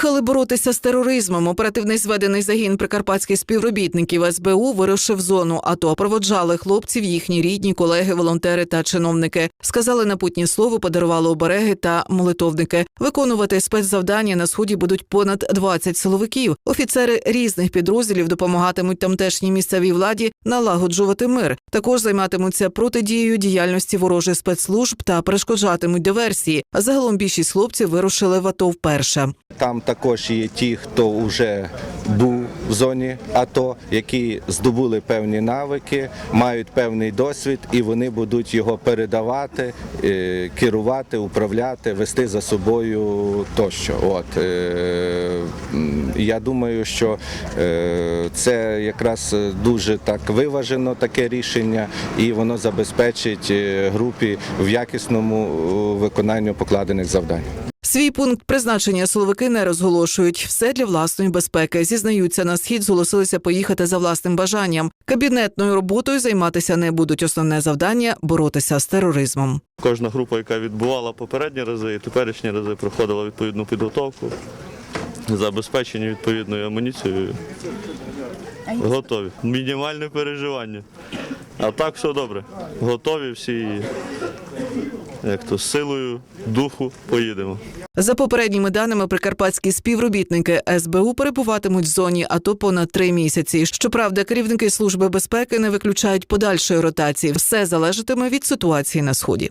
Поїхали боротися з тероризмом. Оперативний зведений загін прикарпатських співробітників СБУ вирушив зону. АТО проводжали хлопців, їхні рідні, колеги, волонтери та чиновники. Сказали напутні слово, подарували обереги та молитовники. Виконувати спецзавдання на сході будуть понад 20 силовиків. Офіцери різних підрозділів допомагатимуть тамтешній місцевій владі налагоджувати мир. Також займатимуться протидією діяльності ворожих спецслужб та перешкоджатимуть диверсії. А загалом більшість хлопців вирушили в АТО вперше. Там також є ті, хто вже був в зоні АТО, які здобули певні навики, мають певний досвід, і вони будуть його передавати, е, керувати, управляти, вести за собою тощо. От е, я думаю, що е, це якраз дуже так виважено таке рішення, і воно забезпечить групі в якісному виконанню покладених завдань. Свій пункт призначення силовики не розголошують. Все для власної безпеки. Зізнаються, на схід зголосилися поїхати за власним бажанням. Кабінетною роботою займатися не будуть. Основне завдання боротися з тероризмом. Кожна група, яка відбувала попередні рази і теперішні рази, проходила відповідну підготовку, забезпечені відповідною амуніцією. Готові. Мінімальне переживання. А так все добре. Готові всі, як то, з силою духу поїдемо. За попередніми даними, прикарпатські співробітники СБУ перебуватимуть в зоні АТО понад три місяці. Щоправда, керівники служби безпеки не виключають подальшої ротації. Все залежатиме від ситуації на сході.